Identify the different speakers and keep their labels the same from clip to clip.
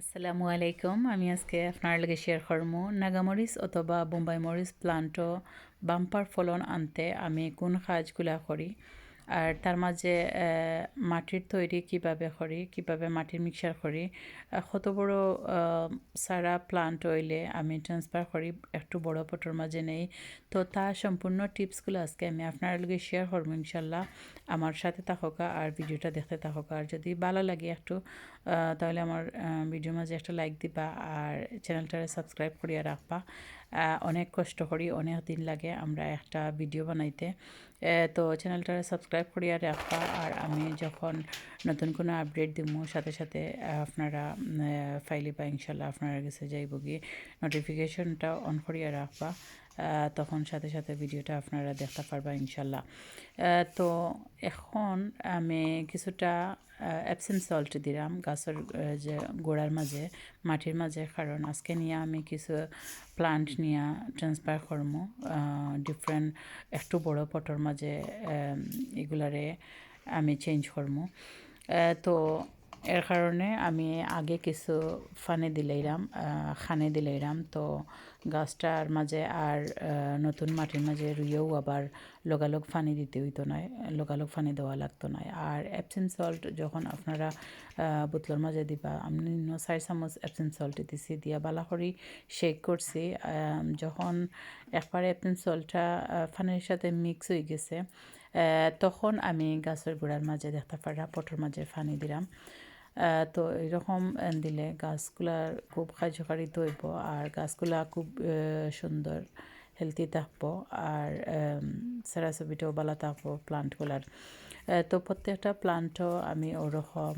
Speaker 1: আসসালামু আলাইকুম। আমি আজকে আপনার লগে শেয়ার করব নাগামরিচ অথবা বোম্বাই মরিচ প্লান্ট বাম্পার ফলন আনতে আমি কোন কাজগুলা করি? আর তার মাঝে মাটির তৈরি কীভাবে করি কীভাবে মাটির মিক্সার করি কত বড় সারা প্লান্ট হইলে আমি ট্রান্সফার করি, একটু বড় পটোর মাঝে নেই। তো তার সম্পূর্ণ টিপসগুলো আজকে আমি আপনার লগে শেয়ার করব ইনশাল্লাহ। আমার সাথে থাকা আর ভিডিওটা দেখতে থাকা আর যদি ভালো লাগে একটু তাহলে আমার ভিডিওর মাঝে একটা লাইক দিবা আর চ্যানেলটারে সাবস্ক্রাইব করিয়া রাখবা। অনেক কষ্ট করি, অনেক দিন লাগে আমরা একটা ভিডিও বানাইতে। তো চ্যানেলটা সাবস্ক্রাইব করিয়া রাখবা। আর আমি যখন নতুন কোনো আপডেট দিব সাথে সাথে আপনারা ফাইলি বা ইনশাল্লাহ আপনারা কাছে যাইব গিয়ে নোটিফিকেশনটা অন করিয়া রাখবা। তখন সাথে সাথে ভিডিওটা আপনারা দেখতে পারবা ইনশাল্লাহ তো এখন আমি কিছুটা অ্যাবসেন্ট সল্ট দিলাম গাছের যে গোড়ার মাঝে মাটির মাঝে। কারণ আজকে নিয়ে আমি কিছু প্লান্ট নিয়ে ট্রান্সফার করম ডিফারেন্ট একটু বড় পটর মাঝে এগুলারে আমি চেঞ্জ আহ, তো এর কারণে আমি আগে কিছু ফানে দিলাইরাম খানে দিলাইরাম তো গাছটার মাঝে আর নতুন মাটির মাঝে রুইয়েও আবার লগালগ ফানি দিতে হইতো নয় লগালগ ফানি দেওয়া লাগতো নয় আর অ্যাবসেন্ট সল্ট যখন আপনারা বোতলের মাঝে দিবা, আমি নিম্ন চার চামচ অ্যাবসেন্ট সল্ট দিছি, দিয়া বালা করি শেক করছি। যখন একবারে অ্যাবসেন্ট সল্টটা ফানির সাথে মিক্স হয়ে গেছে তখন আমি গাছের গোড়ার মাঝে দেখতে পারা পটর মাঝে ফানি দিলাম। তো এরকম দিলে গাছগুলার খুব কার্যকারিত হইব আর গাছগুলা খুব সুন্দর হেলদি থাকব আর সেরা ছবিটাও ভালো থাকব প্লান্টগুলার তো প্রত্যেকটা প্লান্টও আমি ওরকম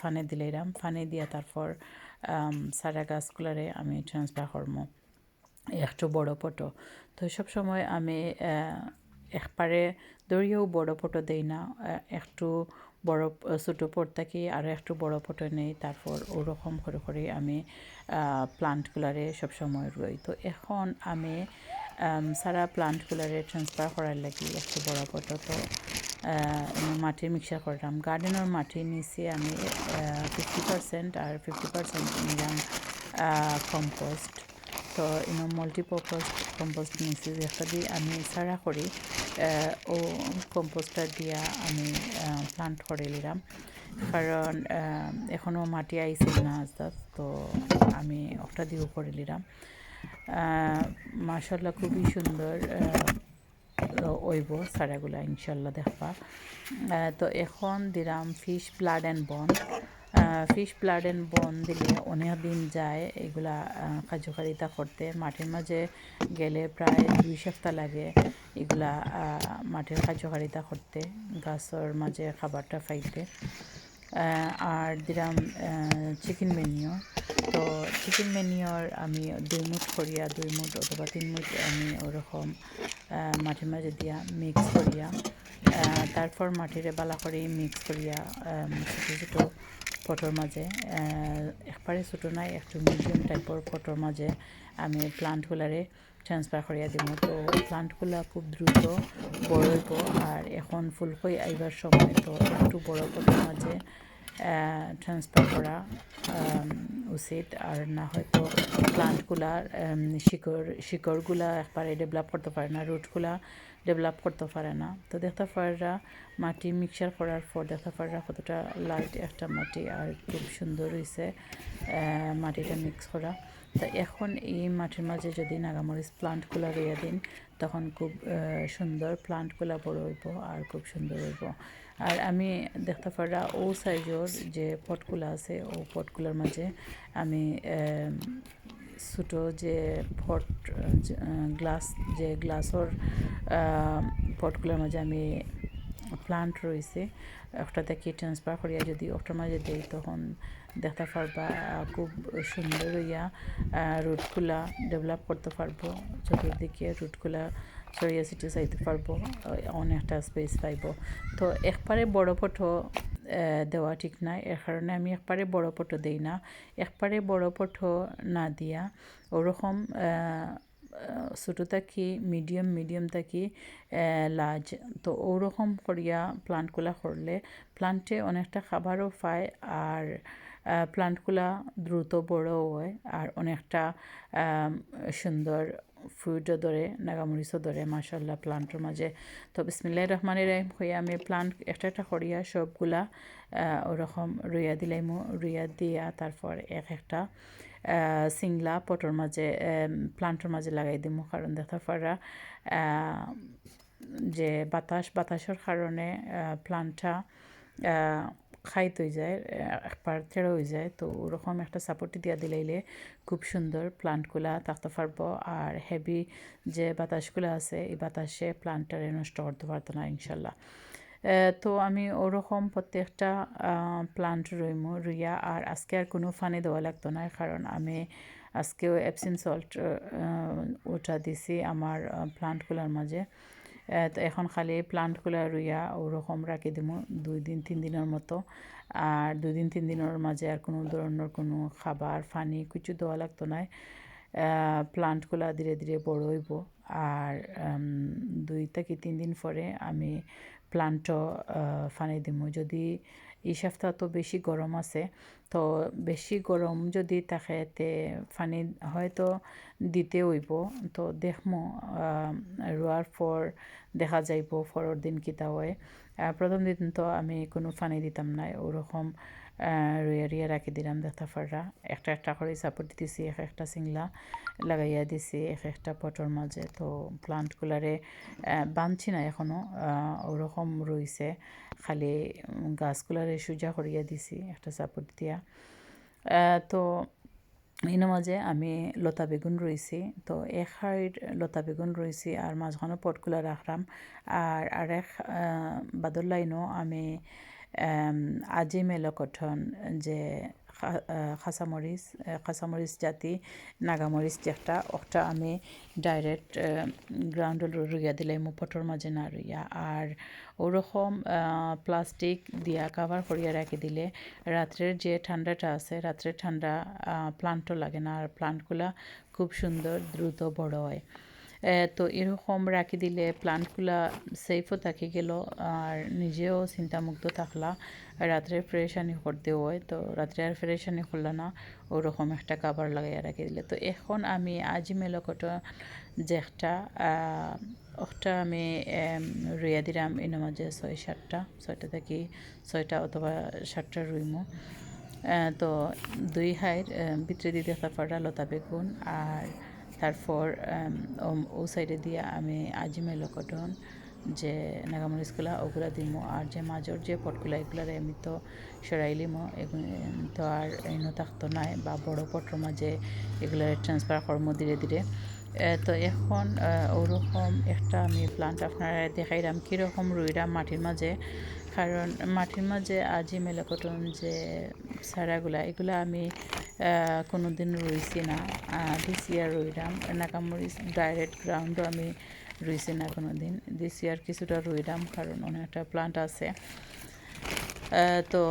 Speaker 1: ফানে দিলাম। ফানে দিয়া তারপর সারা গাছগুলারে আমি ট্রান্সফার করব। একটু বড় পটো। তো সব সময় আমি একবারে দড়িয়েও বড় পটো দেই না একটু বড় ছোটো পট থাকি আর একটু বড় পটো নেই, তারপর ওরকম করে করে আমি প্লান্টগুলারে সবসময় রই। তো এখন আমি সারা প্লান্টগুলারে ট্রান্সফার করার লাগি একটু বড় পটো তো মাটির মিক্সার করলাম। গার্ডেনের মাটি নিচে আমি ফিফটি পার্সেন্ট আর ফিফটি পার্সেন্ট নিলাম কম্পোস্ট তো ইনো মাল্টিপারপাস কম্পোস্ট নিচে যেটা আমি সারা করি ও কম্পোস্টটা দিয়া আমি প্লান্ট করে নিলাম। কারণ এখনও মাটি আইছিল না আস্তে তো আমি ওটা দিয়েও করে নিলাম। মার্শাল্লাহ খুবই সুন্দর ওইব সারাগুলা ইনশাল্লাহ দেখবা। তো এখন দিলাম fish blood and bone fish blood and bone দিলে অনেক দিন যায় এগুলা কার্যকারিতা করতে। মাটির মাঝে গেলে প্রায় দুই সপ্তাহ লাগে এগুলা মাটির কার্যকারিতা করতে, গাছের মাঝে খাবারটা ফাইতে আর দিলাম চিকেন মেনিও তো চিকেন মেনিওর আমি দুই মুঠ করিয়া, দুই মুঠ অথবা তিন মুঠ আমি ওরকম মাটির মাঝে দিয়া মিক্স করিয়া তারপর মাটিরে বালা করে মিক্স করিয়া ছোটো ছোটো পটর মাঝে একবারে ছোটো নাই, একটু মিডিয়াম টাইপের পটর মাঝে আমি প্লান্টগুলারে ট্রান্সফার করিয়া দিব তো প্লান্টগুলা খুব দ্রুত বড় আর এখন ফুলকই আইবার সময় তো একটু বড় পটর মাঝে ট্রান্সফার করা উচিত আর না হয়তো প্লান্টগুলার শিকড় শিকড়গুলা একবারে ডেভেলপ করতে পারে না রুটগুলা ডেভেলপ করতে পারে না তো দেখতে পারা মাটি মিক্সার করার পর দেখতে পারা কতটা লাইট একটা মাটি আর খুব সুন্দর হয়েছে মাটিটা মিক্স করা তো এখন এই মাটির মাঝে যদি নাগামরিচ প্লান্টগুলো রইয়া দিন তখন খুব সুন্দর প্লান্টগুলো বড় হইব আর খুব সুন্দর হইব। আর আমি দেখতে পারা ও সাইজর যে পটগুলো আছে, ও পটগুলোর মাঝে আমি ছোটো যে পট গ্লাস, যে গ্লাসর পটগুলোর মাঝে আমি প্লান্ট রয়েছে একটা দেখি ট্রান্সফার করিয়া যদি ওটার মাঝে দেই, তখন দেখতে পারবা খুব সুন্দর হইয়া রুটগুলা ডেভেলপ করতে পারব। চতুর্দিকে রুটগুলা ছিটিয়ে চাইতে পারব অনেকটা স্পেস পাইব। তো একবারে বড় আহ, দেওয়া ঠিক নাই এর কারণে আমি একবারে বড় পটো দিই না। একবারে বড় পটো না দিয়া ওরকম ছোটো থাকি মিডিয়াম মিডিয়াম থাকি লাজ তো ওরকম করিয়া প্লান্টগুলা করলে প্লান্টে অনেকটা খাবারও পায় আর প্লান্টগুলা দ্রুত বড় হয় আর অনেকটা সুন্দর ফ্রুটও ধরে নাগামরিচও ধরে মাসাল্লাহ প্লান্টের মাঝে তো বিসমিল্লাহ রহমানের রহিম হয়ে আমি প্লান্ট একটা একটা করিয়া সবগুলা ওরকম রুইয়া দিলাইমু রুইয়া দিয়া তারপর এক একটা সিংলা পটর মাঝে প্লান্টের মাঝে লাগাই দিমু। কারণ দেখার পরা যে বাতাস বাতাসের কারণে প্লান্টটা খাইত হয়ে যায় একবার তেড়ো হয়ে যায়। তো ওরকম একটা সাপোর্ট দিয়া দিলাইলে খুব সুন্দর প্লান্টগুলা থাকতে পারব। আর হেভি যে বাতাসগুলো আছে, এই বাতাসে প্লান্টটারে নষ্ট করতে পারতো না, ইনশাল্লাহ। তো আমি ওরকম প্রত্যেকটা প্লান্ট রইমু, রুইয়া। আর আজকে আর কোনো ফানে দেওয়া লাগতো না, কারণ আমি আজকেও অ্যাপসিন সল্ট ওটা দিছি আমার প্লান্টগুলোর মাঝে। তো এখন খালি প্লান্টগুলো রুইয়া ওরকম রাখি দিব দুই দিন, তিন দিনের মতো। আর দুই দিন, তিন দিনের মাঝে আর কোনো ধরনের কোনো খাবার পানি কিছু দেওয়া লাগতো না প্লান্টগুলো ধীরে ধীরে বড় হইব। আর দুই থেকে তিন দিন পরে আমি প্লান্টও ফানি দিব যদি এই সপ্তাহ তো বেশি গরম আছে। তো বেশি গরম যদি তাকে তে ফানি হয়তো দিতে হইব। তো দেখমো রোয়ার পর দেখা যাইব পরের দিন কিতা হয়। প্রথম দিন তো আমি কোনো ফানি দিতাম না ওরকম রুইয়া রিয়া রাখি দিলাম দেখতে পাররা একটা একটা করে সাপোর্ট দিছি এক একটা সিংলা লাগাইয়া দিছি এক একটা পটর মাঝে। তো প্লান্টগুলারে বাঁধছি না এখনও ওরকম রইছে। খালি গাছগুলারে সোজা করিয়া দিছি একটা সাপোর্ট দিয়া। তো এর মাঝে আমি লতা বেগুন রয়েছি তো এক সাইড লতা বেগুন রয়েছি আর মাঝখানে পটগুলা রাখলাম। আর আরেক বাদর লাইনও আম, আজি মেলকঠন যে খাসামরিচ খাসামরিচ জাতি নাগামরিচ যেটা ওটা আমি ডাইরেক্ট গ্রাউন্ডে রুইয়া দিলে মো পটর মাঝে না রুইয়া আর ওরকম প্লাস্টিক দিয়া কাভার করিয়া রাখি দিলে। রাত্রের যে ঠান্ডাটা আছে রাত্রের ঠান্ডা প্লান্টও লাগে না আর প্লান্টগুলা খুব সুন্দর দ্রুত বড় হয়। তো এরকম রাখি দিলে প্লান্টগুলা সেফও থাকি গেল, আর নিজেও চিন্তামুক্ত থাকলা। রাত্রে ফ্রেশানি করতে হয়, তো রাত্রে আর ফ্রেশানি করলা না, ওরকম একটা কাবার লাগাইয়া রাখি দিলে। তো এখন আমি আজি মেলকট যে একটা ওটা আমি রুইয়া দিলাম এর মাঝে ছয় সাতটা, ছয়টা থেকে, ছয়টা অথবা সাতটা রুইমো। তো দুই হাইর ভিতরে দিতে দেখতে পারা লতা বেগুন, আর তারপর ও- সাইডে দিয়ে আমি আজিমে লকটন, যে নাগামরিচগুলা ওগুলা দিমো। আর যে মাজর যে পটগুলা এগুলার আমি তো সরাইলিমো এগুলো তো আর এনে থাকতো নাই, বা বড় পটর মাঝে এগুলো ট্রান্সফার করব ধীরে ধীরে। তো এখন ওরকম একটা আমি প্লান্ট আপনারা দেখাইলাম কীরকম রুইরাম মাটির মাঝে। কারণ মাটির মাঝে আজি মেলাকটন যে সারাগুলা এগুলা আমি কোনো দিন রইছি না। দিস ইয়ার রইলাম নাকামরিচ ডাইরেক্ট গ্রাউন্ডও আমি রইছি না কোনো দিন দিস ইয়ার কিছুটা রইলাম কারণ অনেকটা প্লান্ট আছে। তো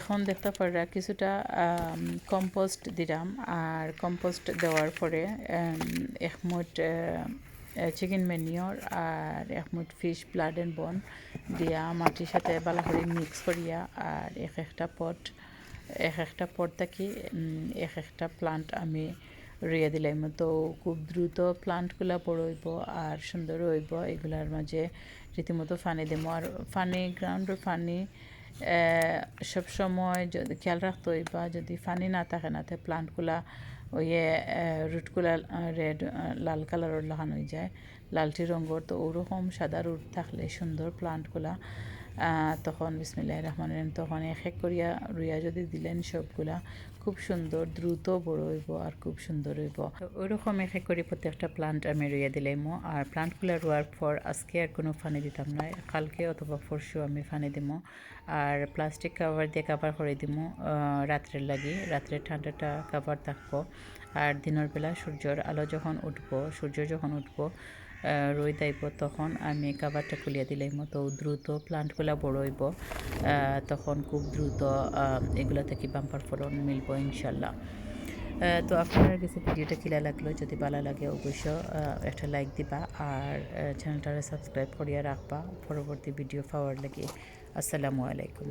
Speaker 1: এখন দেখতে পারা কিছুটা কম্পোস্ট দিলাম আর কম্পোস্ট দেওয়ার পরে উম, এক মুঠ চিকেন ম্যানিওর আর এক মুঠ ফিশ ব্লাড অ্যান্ড বন দিয়া। মাটির সাথে ভালো করে মিক্স করিয়া আর এক একটা পট এক একটা পট থাকি এক একটা প্লান্ট আমি রুইয়া দিলাম। তো খুব দ্রুত প্লান্টগুলা বড় হইব আর সুন্দর হইব, এগুলার মাঝে রীতিমতো ফানি দেবো। আর ফানি গ্রাউন্ডের ফানি সবসময় যদি খেয়াল রাখতে হইবা, যদি ফানি না থাকে না তাহলে প্লান্টগুলা ওই রুটগুলা রেড লাল কালারের লাগানো যায়। লালটি রঙের, তো ওরকম সাদা রুট থাকলে সুন্দর প্লান্টগুলা তখন বিসমিল্লাহ রহমান রহিম তখন এক এক করিয়া রুইয়া যদি দিলেন সবগুলা খুব সুন্দর দ্রুত বড় হইব আর খুব সুন্দর হইব। ওইরকম এক এক করে প্রত্যেকটা প্লান্ট আমি রুইয়া দিলাইমো আর প্লান্টগুলো রোয়ার পর আজকে আর কোনো ফানি দিতাম না কালকে অথবা পরশু আমি ফানি দিমো। আর প্লাস্টিক কাভার দিয়ে কাভার করে আহ, রাত্রের লাগি। রাত্রের ঠান্ডাটা কাভার থাকব। আর দিনের বেলা সূর্যর আলো যখন উঠবো সূর্য যখন উঠবো রোদ আইব তখন আমি কাভারটা খুলিয়ে দিলাম তো দ্রুত প্লান্টগুলো বড় হইব। তখন খুব দ্রুত এগুলা থেকে বাম্পার ফলন মিলব, ইনশাল্লাহ। তো আপনার কাছে ভিডিওটা কিলা লাগল? যদি ভালো লাগে অবশ্য একটা লাইক দিবা। আর চ্যানেলটারে সাবস্ক্রাইব করিয়া রাখবা পরবর্তী ভিডিও পাওয়ার লাগে। আসসালামু আলাইকুম।